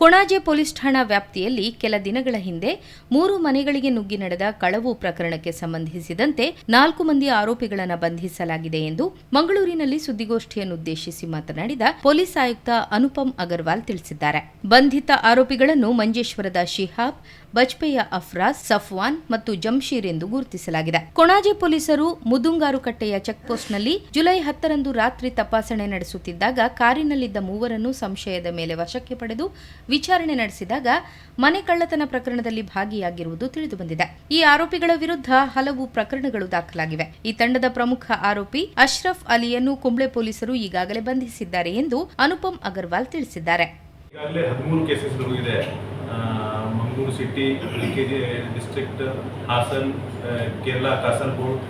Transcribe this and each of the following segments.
Konaje police ಠಾಣಾ ವ್ಯಾಪ್ತಿಯಲ್ಲಿ ಕೆಲ ದಿನಗಳ ಹಿಂದೆ ಮೂರು ಮನೆಗಳಿಗೆ ನುಗ್ಗಿ ನಡೆದ ಕಳವು ಪ್ರಕರಣಕ್ಕೆ ಸಂಬಂಧಿಸಿದಂತೆ ನಾಲ್ಕು ಮಂದಿ ಆರೋಪಿಗಳನ್ನು ಬಂಧಿಸಲಾಗಿದೆ ಎಂದು ಮಂಗಳೂರಿನಲ್ಲಿ ಸುದ್ದಿಗೋಷ್ಠಿಯನ್ನುದ್ದೇಶಿಸಿ ಮಾತನಾಡಿದ ಪೊಲೀಸ್ ಆಯುಕ್ತ ಅನುಪಮ್ ಅಗರ್ವಾಲ್ ತಿಳಿಸಿದ್ದಾರೆ. ಬಂಧಿತ ಆರೋಪಿಗಳನ್ನು ಮಂಜೇಶ್ವರದ ಶಿಹಾಬ್, ಬಜ್ಪೆಯ ಅಫ್ರಾಜ್, ಸಫ್ವಾನ್ ಮತ್ತು ಜಂಶೀರ್ ಎಂದು ಗುರುತಿಸಲಾಗಿದೆ. ಕೊಣಾಜೆ ಪೊಲೀಸರು ಮುದುಂಗಾರುಕಟ್ಟೆಯ ಚೆಕ್ಪೋಸ್ಟ್ನಲ್ಲಿ ಜುಲೈ ಹತ್ತರಂದು ರಾತ್ರಿ ತಪಾಸಣೆ ನಡೆಸುತ್ತಿದ್ದಾಗ ಕಾರಿನಲ್ಲಿದ್ದ ಮೂವರನ್ನು ಸಂಶಯದ ಮೇಲೆ ವಶಕ್ಕೆ ಪಡೆದು ವಿಚಾರಣೆ ನಡೆಸಿದಾಗ ಮನೆ ಕಳ್ಳತನ ಪ್ರಕರಣದಲ್ಲಿ ಭಾಗಿಯಾಗಿರುವುದು ತಿಳಿದುಬಂದಿದೆ. ಈ ಆರೋಪಿಗಳ ವಿರುದ್ಧ ಹಲವು ಪ್ರಕರಣಗಳು ದಾಖಲಾಗಿವೆ. ಈ ತಂಡದ ಪ್ರಮುಖ ಆರೋಪಿ ಅಶ್ರಫ್ ಅಲಿಯನ್ನು ಕುಂಬ್ಳೆ ಪೊಲೀಸರು ಈಗಾಗಲೇ ಬಂಧಿಸಿದ್ದಾರೆ ಎಂದು ಅನುಪಮ್ ಅಗರ್ವಾಲ್ ತಿಳಿಸಿದ್ದಾರೆ. ಈಗಾಗಲೇ ಹದಿಮೂರು ಕೇಸಸ್ಗಳು ಇದೆ ಮಂಗಳೂರು ಸಿಟಿ ಕೆ ಡಿಸ್ಟ್ರಿಕ್ಟ್ ಹಾಸನ್ ಕೇರಳ, ಕಾಸರಗೋಡ್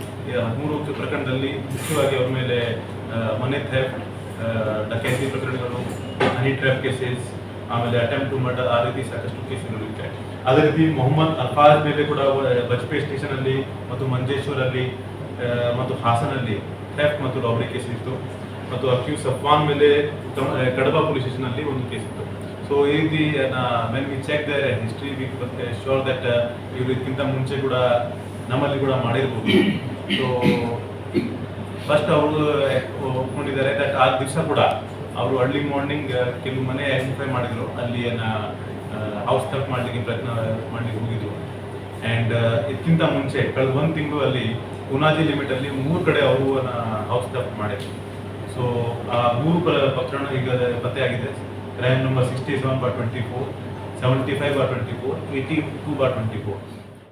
ಹದಿಮೂರು ಪ್ರಕರಣದಲ್ಲಿ ಮುಖ್ಯವಾಗಿ ಅವರ ಮೇಲೆ ಮನೆ ಥೆಫ್ಟ್ ಡಕೈತಿ ಪ್ರಕರಣಗಳು, ಹನಿ ಟ್ರ್ಯಾಪ್ ಕೇಸಸ್ ಆಮೇಲೆ ಅಟೆಂಪ್ಟ್ ಟು ಮರ್ಡರ್ ಆ ರೀತಿ ಸಾಕಷ್ಟು ಕೇಸುಗಳು ಇದೆ ಅದೇ ರೀತಿ ಮೊಹಮ್ಮದ್ ಅಲ್ಫಾಜ್ ಮೇಲೆ ಕೂಡ ಬಜ್ಪೆ ಸ್ಟೇಷನಲ್ಲಿ ಮತ್ತು ಮಂಜೇಶ್ವರಲ್ಲಿ ಅಲ್ಲಿ ಮತ್ತು ಹಾಸನಲ್ಲಿ ಥೆಫ್ಟ್ ಮತ್ತು ರಾಬರಿ ಕೇಸ್ ಇತ್ತು. ಮತ್ತು ಅಕ್ಯೂ ಸಫ್ವಾನ್ ಮೇಲೆ ಕಡಬ ಪೊಲೀಸ್ ಸ್ಟೇಷನಲ್ಲಿ ಒಂದು ಕೇಸ್ ಇತ್ತು. ಸೊ ಈ ರೀತಿ men we check the history we sure that ಇವರು ಇದಕ್ಕಿಂತ ಮುಂಚೆ ಕೂಡ ನಮ್ಮಲ್ಲಿ ಕೂಡ ಮಾಡಿರ್ಬೋದು. ಸೊ ಫಸ್ಟ್ ಅವರು ಒಪ್ಕೊಂಡಿದ್ದಾರೆ ದಟ್ ಆ ದಿವಸ ಕೂಡ ಅವರು ಅರ್ಲಿ ಮಾರ್ನಿಂಗ್ ಕೆಲವು ಮನೆ ಐಡೆಂಟಿಫೈ ಮಾಡಿದ್ರು. ಅಲ್ಲಿ ಹೌಸ್ ತಪ್ ಮಾಡಲಿಕ್ಕೆ ಪ್ರಯತ್ನ ಮಾಡಲಿಕ್ಕೆ ಹೋಗಿದ್ರು. ಆ್ಯಂಡ್ ಇದಕ್ಕಿಂತ ಮುಂಚೆ ಕಳೆದ ಒಂದು ತಿಂಗಳು ಅಲ್ಲಿ ಪುನಾಜಿ ಲಿಮಿಟಲ್ಲಿ ಮೂರು ಕಡೆ ಅವರು ಹೌಸ್ ತಪ್ ಮಾಡಿದ್ರು. ಸೊ ಆ ಮೂರು ಪ್ರ- ಪ್ರಕರಣ ಈಗ ಪತ್ತೆಯಾಗಿದೆ crime number sixty seven bar twenty four seventy five bar twenty four eighty two bar twenty four